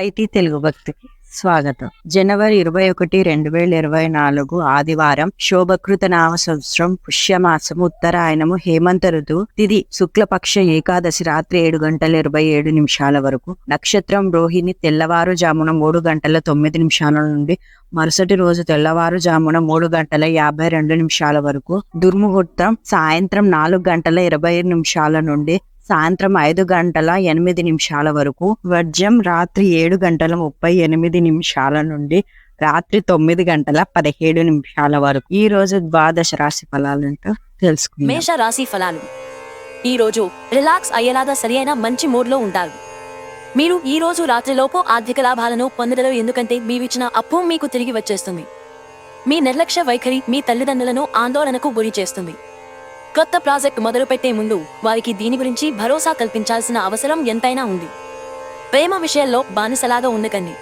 YT Telugu భక్తికి స్వాగతం. జనవరి ఇరవై ఒకటి రెండు వేల ఇరవై నాలుగు ఆదివారం శోభకృత నామ సంవత్సరం పుష్యమాసము ఉత్తరాయణము హేమంత ఋతువు తిది శుక్లపక్ష ఏకాదశి రాత్రి ఏడు గంటల ఇరవై ఏడు నిమిషాల వరకు. నక్షత్రం రోహిణి తెల్లవారుజామున మూడు గంటల తొమ్మిది నిమిషాల నుండి మరుసటి రోజు తెల్లవారుజామున మూడు గంటల యాభై రెండు నిమిషాల వరకు. దుర్ముహూర్తం సాయంత్రం నాలుగు గంటల ఇరవై నిమిషాల నుండి సాయంత్రం ఐదు గంటల ఎనిమిది నిమిషాల వరకు వర్జం రాత్రి ఏడు గంటల ముప్పై ఎనిమిది నిమిషాల నుండి రాత్రి తొమ్మిది గంటల పదిహేడు నిమిషాల వరకు. ఈ రోజు ద్వాదశ రాశి ఫలాలంటూ తెలుసుకుందాం. మేష రాశి ఫలాలు. ఈ రోజు రిలాక్స్ అయ్యేలాగా సరియైన మంచి మూడ్లో ఉంటారు మీరు ఈ రోజు రాత్రిలోపు ఆర్థిక లాభాలను పొందడలో ఎందుకంటే మీవిచ్చిన అప్పు మీకు తిరిగి వచ్చేస్తుంది. మీ నిర్లక్ష్య వైఖరి మీ తల్లిదండ్రులను ఆందోళనకు గురి చేస్తుంది. కొత్త ప్రాజెక్ట్ మొదలుపెట్టే ముందు వారికి దీని గురించి భరోసా కల్పించాల్సిన అవసరం ఎంతైనా ఉంది. ప్రేమ విషయంలో బానిసలాగా ఉండకండి.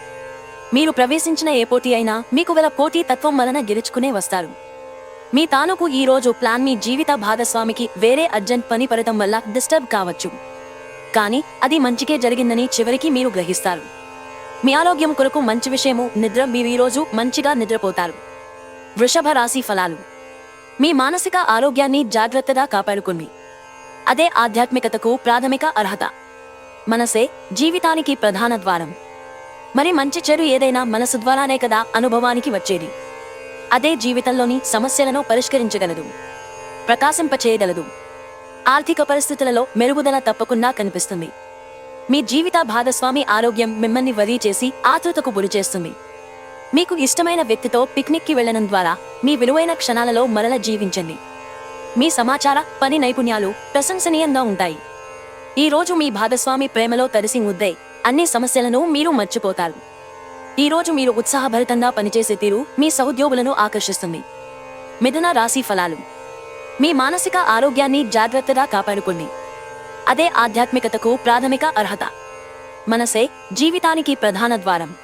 మీరు ప్రవేశించిన ఏ పోటీ అయినా మీకు గల పోటీ తత్వం వలన గెలుచుకునే వస్తారు. మీ తానుకు ఈ రోజు ప్లాన్ మీ జీవిత భాగస్వామికి వేరే అర్జెంట్ పని పడటం వల్ల డిస్టర్బ్ కావచ్చు. కానీ అది మంచికే జరిగిందని చివరికి మీరు గ్రహిస్తారు. మీ ఆరోగ్యం కొరకు మంచి విషయము నిద్ర మీరు ఈరోజు రోజు మంచిగా నిద్రపోతారు. వృషభ రాశి ఫలాలు. మీ మానసిక ఆరోగ్యాన్ని జాగ్రత్తగా కాపాడుకుంది. అదే ఆధ్యాత్మికతకు ప్రాథమిక అర్హత. మనసే జీవితానికి ప్రధాన ద్వారం. మరి మంచి చెడు ఏదైనా మనసు ద్వారానే కదా అనుభవానికి వచ్చేది. అదే జీవితంలోని సమస్యలను పరిష్కరించగలదు. ప్రకాశింపచేయగలదు. ఆర్థిక పరిస్థితులలో మెరుగుదల తప్పకుండా కనిపిస్తుంది. మీ జీవిత భాగస్వామి ఆరోగ్యం మిమ్మల్ని వరీ చేసి ఆతృతకు గురిచేస్తుంది. చేస్తుంది మీకు ఇష్టమైన వ్యక్తితో పిక్నిక్కి వెళ్ళడం ద్వారా మీ విలువైన క్షణాలలో మరల జీవించండి. మీ సమాచార పని నైపుణ్యాలు ప్రశంసనీయంగా ఉంటాయి. ఈ రోజు మీ భాగస్వామి ప్రేమలో తడిసి ముద్దే అన్ని సమస్యలను మీరు మర్చిపోతారు. ఈ రోజు మీరు ఉత్సాహభరితంగా పనిచేసే తీరు మీ సహోద్యోగులను ఆకర్షిస్తుంది. మిథున రాశి ఫలాలు. మీ మానసిక ఆరోగ్యాన్ని జాగ్రత్తగా కాపాడుకోండి. అదే ఆధ్యాత్మికతకు ప్రాథమిక అర్హత. మనసే జీవితానికి ప్రధాన ద్వారం.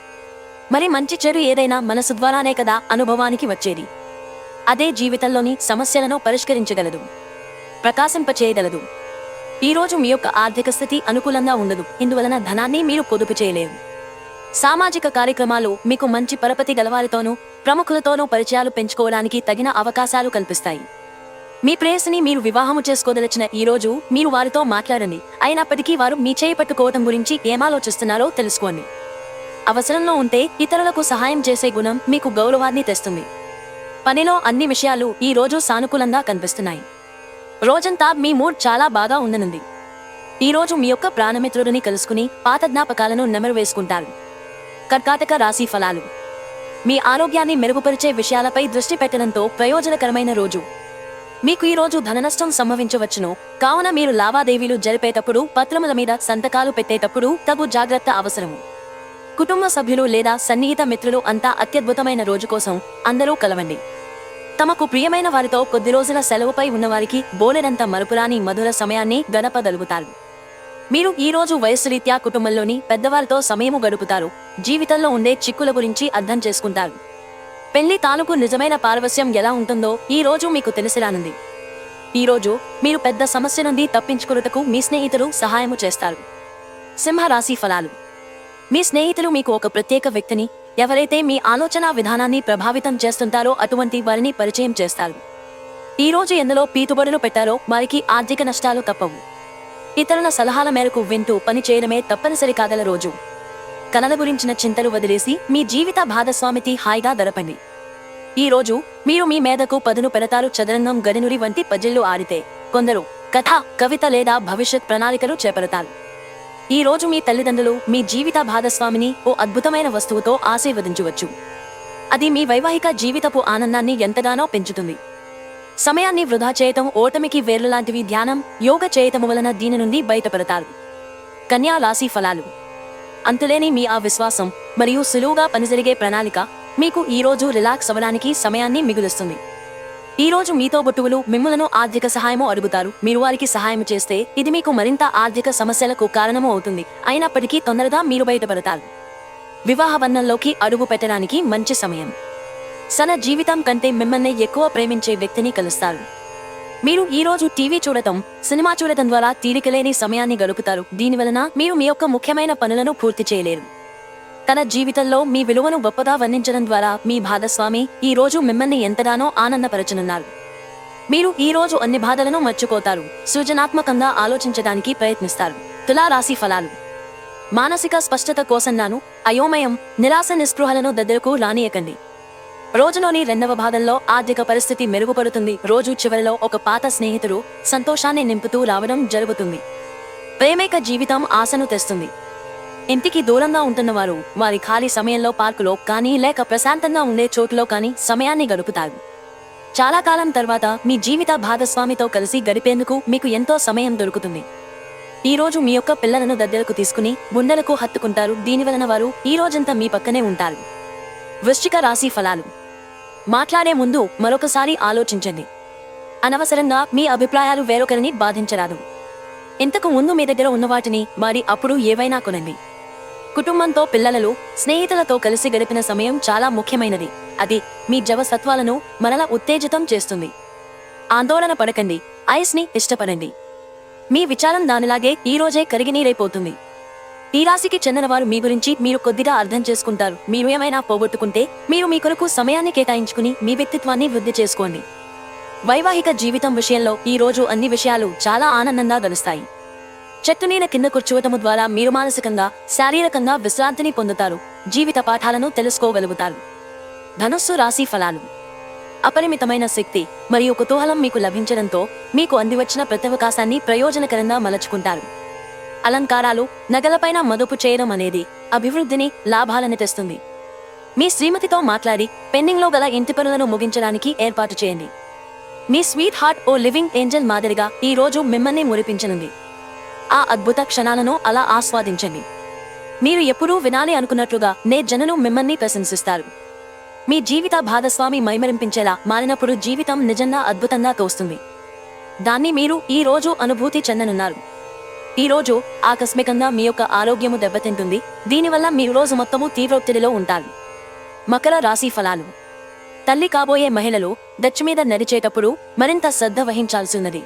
మరి మంచి చెడు ఏదైనా మనసు ద్వారానే కదా అనుభవానికి వచ్చేది. అదే జీవితంలోని సమస్యలను పరిష్కరించగలదు. ప్రకాశింపచేయగలదు ఈ రోజు మీ యొక్క ఆర్థిక స్థితి అనుకూలంగా ఉండదు. ఇందువలన ధనాన్ని మీరు పొదుపు చేయలేరు. సామాజిక కార్యక్రమాలు మీకు మంచి పరపతి గలవారితోనూ ప్రముఖులతోనూ పరిచయాలు పెంచుకోవడానికి తగిన అవకాశాలు కల్పిస్తాయి. మీ ప్రేయసిని మీరు వివాహము చేసుకోదలచిన ఈ రోజు మీరు వారితో మాట్లాడండి. అయినప్పటికీ వారు మీ చేయి పట్టుకోవటం గురించి ఏమాలోచిస్తున్నారో తెలుసుకోండి. అవసరంలో ఉంటే ఇతరులకు సహాయం చేసే గుణం మీకు గౌరవాన్ని తెస్తుంది. పనిలో అన్ని విషయాలు ఈ రోజు సానుకూలంగా కనిపిస్తున్నాయి. రోజంతా మీ మూడ్ చాలా బాగా ఉండనుంది. ఈ రోజు మీ యొక్క ప్రాణమిత్రుడిని కలుసుకుని పాత జ్ఞాపకాలను నెమరు వేసుకుంటారు కర్కాటక రాశి ఫలాలు. మీ ఆరోగ్యాన్ని మెరుగుపరిచే విషయాలపై దృష్టి పెట్టడంతో ప్రయోజనకరమైన రోజు. మీకు ఈ రోజు ధననష్టం సంభవించవచ్చును. కావున మీరు లావాదేవీలు జరిపేటప్పుడు పత్రముల మీద సంతకాలు పెట్టేటప్పుడు తగు జాగ్రత్త అవసరము. కుటుంబ సభ్యులు లేదా సన్నిహిత మిత్రులు అంతా అత్యద్భుతమైన రోజు కోసం అందరూ కలవండి. తమకు ప్రియమైన వారితో కొద్ది రోజుల సెలవుపై ఉన్నవారికి బోలెడంత మరుపురాని మధుర సమయాన్ని గడపగలుగుతారు. మీరు ఈ రోజు వయస్సు రీత్యా కుటుంబంలోని పెద్దవారితో సమయము గడుపుతారు. జీవితంలో ఉండే చిక్కుల గురించి అర్థం చేసుకుంటారు. పెళ్ళి తాలూకు నిజమైన పారవస్యం ఎలా ఉంటుందో ఈ రోజు మీకు తెలిసిరానుంది. ఈ రోజు మీరు పెద్ద సమస్య నుండి తప్పించుకున్నటకు మీ స్నేహితులు సహాయము చేస్తారు. సింహరాశి ఫలాలు. మీ స్నేహితులు మీకు ఒక ప్రత్యేక వ్యక్తిని ఎవరైతే మీ ఆలోచన విధానాన్ని ప్రభావితం చేస్తుంటారో అటువంటి వారిని పరిచయం చేస్తారు. ఈ రోజు ఎందులో పీతుబడులు పెట్టారో వారికి ఆర్థిక నష్టాలు తప్పవు. ఇతరుల సలహాల మేరకు వింటూ పని చేయడమే తప్పనిసరి కాగల రోజు. కలల గురించిన చింతలు వదిలేసి మీ జీవిత భాగస్వామితి హాయిగా గడపండి ఈ రోజు మీరు మీ మేధకు పదును పెడతారు చదరంగం గడినురి వంటి పజిళ్ళు ఆడితే కొందరు కథ కవిత లేదా భవిష్యత్ ప్రణాళికలు చేపడతారు. ఈ రోజు మీ తల్లిదండ్రులు మీ జీవిత భాగస్వామిని ఓ అద్భుతమైన వస్తువుతో ఆశీర్వదించవచ్చు. అది మీ వైవాహిక జీవితపు ఆనందాన్ని ఎంతగానో పెంచుతుంది. సమయాన్ని వృధా చేయటం ఓటమికి వేర్లు లాంటివి ధ్యానం యోగ చేయటం వలన దీని నుండి బయటపడతారు. కన్యా రాశి ఫలాలు. అంతులేని మీ ఆ విశ్వాసం మరియు సులువుగా పనిజరిగే ప్రణాళిక మీకు ఈ రోజు రిలాక్స్ అవ్వడానికి సమయాన్ని మిగులుస్తుంది. ఈ రోజు మీతో బొట్టువులు మిమ్మలను ఆర్థిక సహాయము అడుగుతారు. మీరు వారికి సహాయం చేస్తే ఇది మీకు మరింత ఆర్థిక సమస్యలకు కారణము అవుతుంది. అయినప్పటికీ తొందరగా మీరు బయటపడతారు. వివాహ బంధంలోకి అడుగు పెట్టడానికి మంచి సమయం. సన జీవితం కంటే మిమ్మల్ని ఎక్కువ ప్రేమించే వ్యక్తిని కలుస్తారు. మీరు ఈ రోజు టీవీ చూడటం సినిమా చూడటం ద్వారా తీరికలేని సమయాన్ని గడుపుతారు. దీనివలన మీరు మీ యొక్క ముఖ్యమైన పనులను పూర్తి చేయలేరు. తన జీవితంలో మీ విలువను గొప్పగా వర్ణించడం ద్వారా మీ భాగస్వామి ఈ రోజు మిమ్మల్ని ఎంతగానో ఆనందపరచనున్నారు మీరు ఈ రోజు అన్ని బాధలను మర్చిపోతారు. సృజనాత్మకంగా ఆలోచించడానికి ప్రయత్నిస్తారు. తులా రాశి ఫలాలు. మానసిక స్పష్టత కోసం నాను అయోమయం నిరాశ నిస్పృహలను దగ్గరకు రానియకండి. రోజులోని రెండవ భాగంలో ఆర్థిక పరిస్థితి మెరుగుపడుతుంది. రోజు చివరిలో ఒక పాత స్నేహితుడు సంతోషాన్ని నింపుతూ రావడం జరుగుతుంది. ప్రేమిక జీవితం ఆశను తెస్తుంది. ఇంటికి దూరంగా ఉంటున్నవారు వారి ఖాళీ సమయంలో పార్కులో కానీ లేక ప్రశాంతంగా ఉండే చోటులో కానీ సమయాన్ని గడుపుతారు. చాలా కాలం తర్వాత మీ జీవిత భాగస్వామితో కలిసి గడిపేందుకు మీకు ఎంతో సమయం దొరుకుతుంది. ఈ రోజు మీ యొక్క పిల్లలను దగ్గరకు తీసుకుని గుండెలకు హత్తుకుంటారు. దీనివలన వారు ఈ రోజంతా మీ పక్కనే ఉంటారు. వృశ్చిక రాశి ఫలాలు. మాట్లాడే ముందు మరొకసారి ఆలోచించండి. అనవసరంగా మీ అభిప్రాయాలు వేరొకరిని బాధించరాదు. ఇంతకు ముందు మీ దగ్గర ఉన్న వాటిని మరి అప్పుడు ఏవైనా కొనండి. కుటుంబంతో పిల్లలలో స్నేహితులతో కలిసి గడిపిన సమయం చాలా ముఖ్యమైనది. అది మీ జవసత్వాలను మరలా ఉత్తేజితం చేస్తుంది. ఆందోళన పడకండి. ఐస్ని ఇష్టపడండి. మీ విచారం దానిలాగే ఈరోజే కరిగినీరైపోతుంది. ఈ రాశికి చెందినవారు మీ గురించి మీరు కొద్దిగా అర్థం చేసుకుంటారు. మీరు ఏమైనా పోగొట్టుకుంటే మీరు మీ కొరకు సమయాన్ని కేటాయించుకుని మీ వ్యక్తిత్వాన్ని వృద్ధి చేసుకోండి. వైవాహిక జీవితం విషయంలో ఈ రోజు అన్ని విషయాలు చాలా ఆనందంగా గలుస్తాయి చెట్టునీడ కింద కూర్చోవటము ద్వారా మీరు మానసికంగా శారీరకంగా విశ్రాంతిని పొందుతారు. జీవిత పాఠాలను తెలుసుకోగలుగుతారు. ధనుస్సు రాశి ఫలాలు. అపరిమితమైన శక్తి మరియు కుతూహలం మీకు లభించడంతో మీకు అందివచ్చిన ప్రతి అవకాశాన్ని ప్రయోజనకరంగా మలచుకుంటారు. అలంకారాలు నగలపైన మదుపు చేయడం అనేది అభివృద్ధిని లాభాలను తెస్తుంది. మీ శ్రీమతితో మాట్లాడి పెండింగ్లో గల ఇంటి పనులను ముగించడానికి ఏర్పాటు చేయండి. మీ స్వీట్ హార్ట్ ఓ లివింగ్ ఏంజల్ మాదిరిగా ఈ రోజు మిమ్మల్ని మురిపించనుంది. ఆ అద్భుత క్షణాలను అలా ఆస్వాదించండి. మీరు ఎప్పుడూ వినాలి అనుకున్నట్లుగా నే జనను మిమ్మల్ని ప్రశంసిస్తారు. మీ జీవిత భాగస్వామి మైమరింపించేలా మారినప్పుడు జీవితం నిజంగా అద్భుతంగా తోస్తుంది. దాన్ని మీరు ఈ రోజు అనుభూతి చెందనున్నారు. ఈ రోజు ఆకస్మికంగా మీ యొక్క ఆరోగ్యము దెబ్బతింటుంది. దీనివల్ల మీ రోజు మొత్తము తీవ్రొత్తిడిలో ఉంటారు. మకర రాశి ఫలాలు. తల్లి కాబోయే మహిళలు దచ్చు మీద నడిచేటప్పుడు మరింత శ్రద్ధ వహించాల్సి ఉన్నది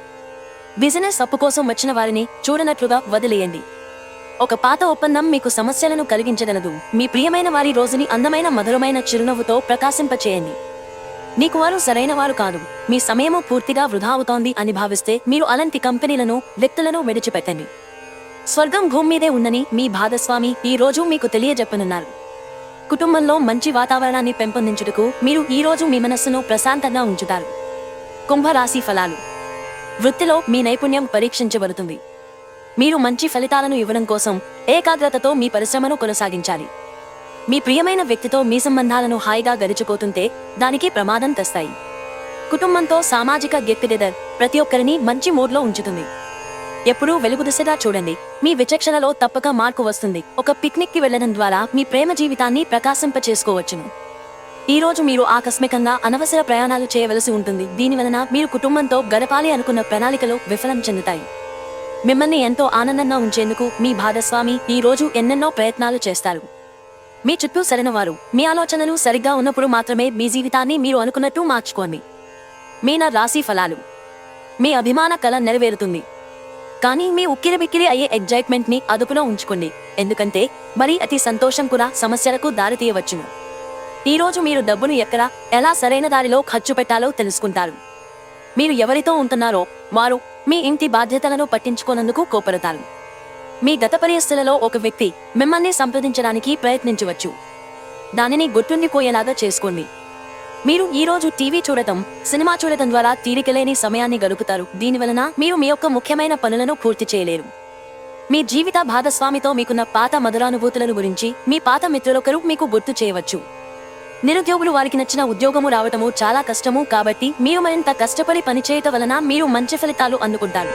బిజినెస్ అప్పు కోసం వచ్చిన వారిని చూడనట్లుగా వదిలేయండి. ఒక పాత ఒప్పందం మీకు సమస్యలను కలిగించగలదు. మీ ప్రియమైన వారి రోజుని అందమైన మధురమైన చిరునవ్వుతో ప్రకాశింపచేయండి. నీకు వారు సరైన వారు కాదు. మీ సమయము పూర్తిగా వృధా అవుతోంది అని భావిస్తే మీరు అలాంటి కంపెనీలను వ్యక్తులను విడిచిపెట్టండి. స్వర్గం భూమి మీదే ఉందని మీ భాగస్వామి ఈ రోజు మీకు తెలియజెప్పనున్నారు. కుటుంబంలో మంచి వాతావరణాన్ని పెంపొందించుటకు మీరు ఈ రోజు మీ మనస్సును ప్రశాంతంగా ఉంచుతారు. కుంభరాశి ఫలాలు. వృత్తిలో మీ నైపుణ్యం పరీక్షించబడుతుంది. మీరు మంచి ఫలితాలను ఇవ్వడం కోసం ఏకాగ్రతతో మీ పరిశ్రమను కొనసాగించాలి. మీ ప్రియమైన వ్యక్తితో మీ సంబంధాలను హాయిగా గడిచిపోతుంటే దానికి ప్రమాదం తెస్తాయి. కుటుంబంతో సామాజిక గెట్ టుగెదర్ ప్రతి ఒక్కరిని మంచి మూడ్లో ఉంచుతుంది. ఎప్పుడూ వెలుగు దిశగా చూడండి. మీ విచక్షణలో తప్పక మార్పు వస్తుంది. ఒక పిక్నిక్కి వెళ్ళడం ద్వారా మీ ప్రేమ జీవితాన్ని ప్రకాశింప చేసుకోవచ్చును ఈ రోజు మీరు ఆకస్మికంగా అనవసర ప్రయాణాలు చేయవలసి ఉంటుంది. దీని వలన మీరు కుటుంబంతో గడపాలి అనుకున్న ప్రణాళికలు విఫలం చెందుతాయి. మిమ్మల్ని ఎంతో ఆనందంగా ఉంచేందుకు మీ భాగస్వామి ఈ రోజు ఎన్నెన్నో ప్రయత్నాలు చేస్తారు. మీ చుట్టూ సరైనవారు. మీ ఆలోచనలు సరిగ్గా ఉన్నప్పుడు మాత్రమే మీ జీవితాన్ని మీరు అనుకున్నట్టు మార్చుకోండి. మీన రాశి ఫలాలు. మీ అభిమాన కళ నెరవేరుతుంది. కానీ మీ ఉక్కిరిబిక్కిరి అయ్యే ఎగ్జైట్మెంట్ని అదుపులో ఉంచుకోండి. ఎందుకంటే మరి అతి సంతోషం కూడా సమస్యలకు దారితీయవచ్చును. ఈరోజు మీరు డబ్బును ఎక్కడ ఎలా సరైన దారిలో ఖర్చు పెట్టాలో తెలుసుకుంటారు. మీరు ఎవరితో ఉంటున్నారో వారు మీ ఇంటి బాధ్యతలను పట్టించుకోనందుకు కోపడతారు. మీ గత పరిస్థితులలో ఒక వ్యక్తి మిమ్మల్ని సంప్రదించడానికి ప్రయత్నించవచ్చు. దానిని గుర్తుండిపోయేలాగా చేసుకోండి. మీరు ఈరోజు టీవీ చూడటం సినిమా చూడటం ద్వారా తీరికలేని సమయాన్ని గడుపుతారు. దీనివలన మీరు మీ యొక్క ముఖ్యమైన పనులను పూర్తి చేయలేరు. మీ జీవిత భాగస్వామితో మీకున్న పాత మధురానుభూతులను గురించి మీ పాత మిత్రులొకరు మీకు గుర్తు చేయవచ్చు. నిరుద్యోగులు వారికి నచ్చిన ఉద్యోగము రావటము చాలా కష్టము కాబట్టి మీరు మరింత కష్టపడి పనిచేయటం వలన మీరు మంచి ఫలితాలు అందుకుంటారు.